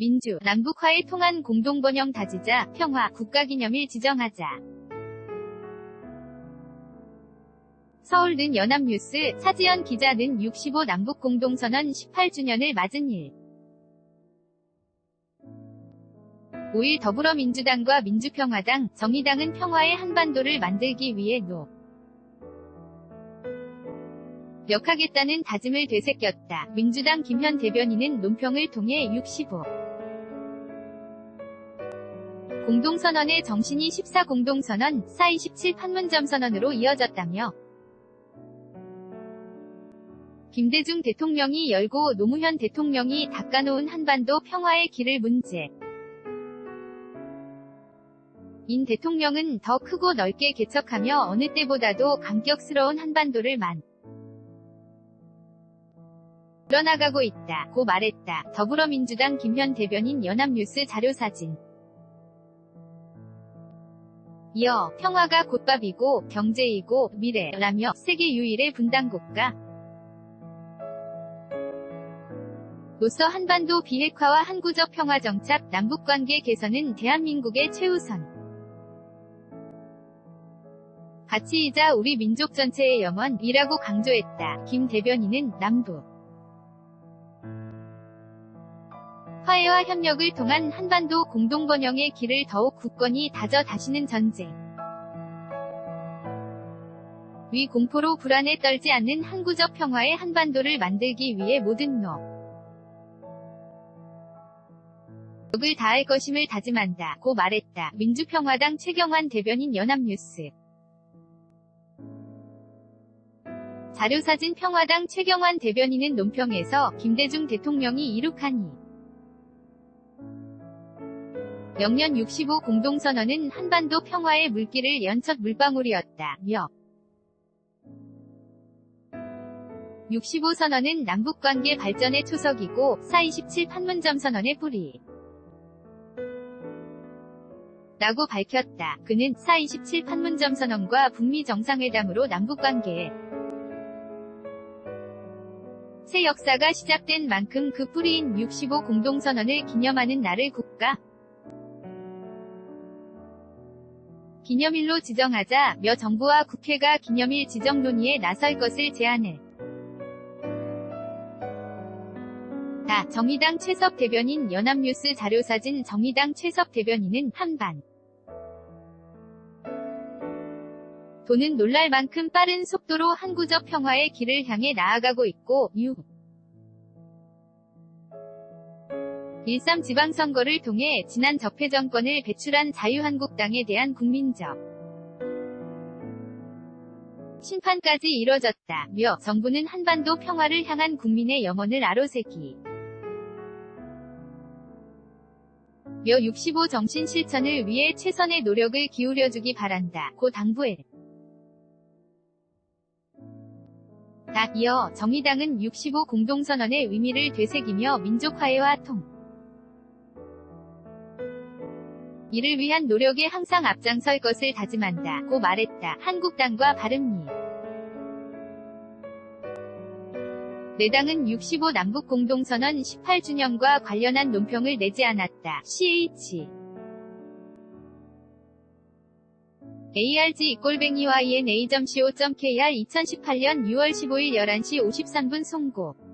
민주, 남북화의 통한 공동번영 다지자, 평화, 국가기념일 지정하자. 서울는 연합뉴스, 차지연 기자는 65 남북공동선언 18주년을 맞은 일. 5일 더불어민주당과 민주평화당, 정의당은 평화의 한반도를 만들기 위해 노. 역하겠다는 다짐을 되새겼다. 민주당 김현 대변인은 논평을 통해 65. 공동선언의 정신이 14 공동선언, 427 판문점 선언으로 이어졌다며 김대중 대통령이 열고 노무현 대통령이 닦아놓은 한반도 평화의 길을 문제. 인 대통령은 더 크고 넓게 개척하며 어느 때보다도 감격스러운 한반도를 만 풀어나가고 있다. 고 말했다. 더불어민주당 김현 대변인 연합뉴스 자료사진. 이어 평화가 곧밥이고 경제이고 미래라며 세계 유일의 분단국가. 로서 한반도 비핵화와 항구적 평화 정착, 남북관계 개선은 대한민국의 최우선. 가치이자 우리 민족 전체의 염원이라고 강조했다. 김 대변인은 남북 화해와 협력을 통한 한반도 공동번영의 길을 더욱 굳건히 다져 다시는 전쟁. 위 공포로 불안에 떨지 않는 항구적 평화의 한반도를 만들기 위해 모든 노. 력을 다할 것임을 다짐한다. 고 말했다. 민주평화당 최경환 대변인 연합뉴스. 자료사진 평화당 최경환 대변인은 논평에서 김대중 대통령이 이룩하니 영년 65 공동선언은 한반도 평화의 물길을 연첫 물방울이었다. 며 65 선언은 남북관계 발전의 초석이고 427 판문점 선언의 뿌리 라고 밝혔다. 그는 427 판문점 선언과 북미 정상회담으로 남북관계에 새 역사가 시작된 만큼 그 뿌리인 65 공동선언을 기념하는 날을 국가 기념일로 지정하자 며 정부와 국회가 기념일 지정 논의에 나설 것을 제안을 다 정의당 최석 대변인 연합뉴스 자료사진 정의당 최석 대변인은 한반 도는 놀랄 만큼 빠른 속도로 항구적 평화의 길을 향해 나아가고 있고 유. 13 지방선거를 통해 지난 적폐 정권을 배출한 자유한국당에 대한 국민적 심판까지 이뤄졌다. 며 정부는 한반도 평화를 향한 국민의 염원을 아로새기 며 65 정신 실천을 위해 최선의 노력을 기울여주기 바란다. 고 당부해 다 이어 정의당은 65 공동선언의 의미를 되새기며 민족화해와 통 이를 위한 노력에 항상 앞장설 것을 다짐한다. 고 말했다. 한국당과 바른미 내당은 65 남북 공동선언 18주년과 관련한 논평을 내지 않았다. CH arg-ina.co.kr 2018년 6월 15일 11시 53분 송고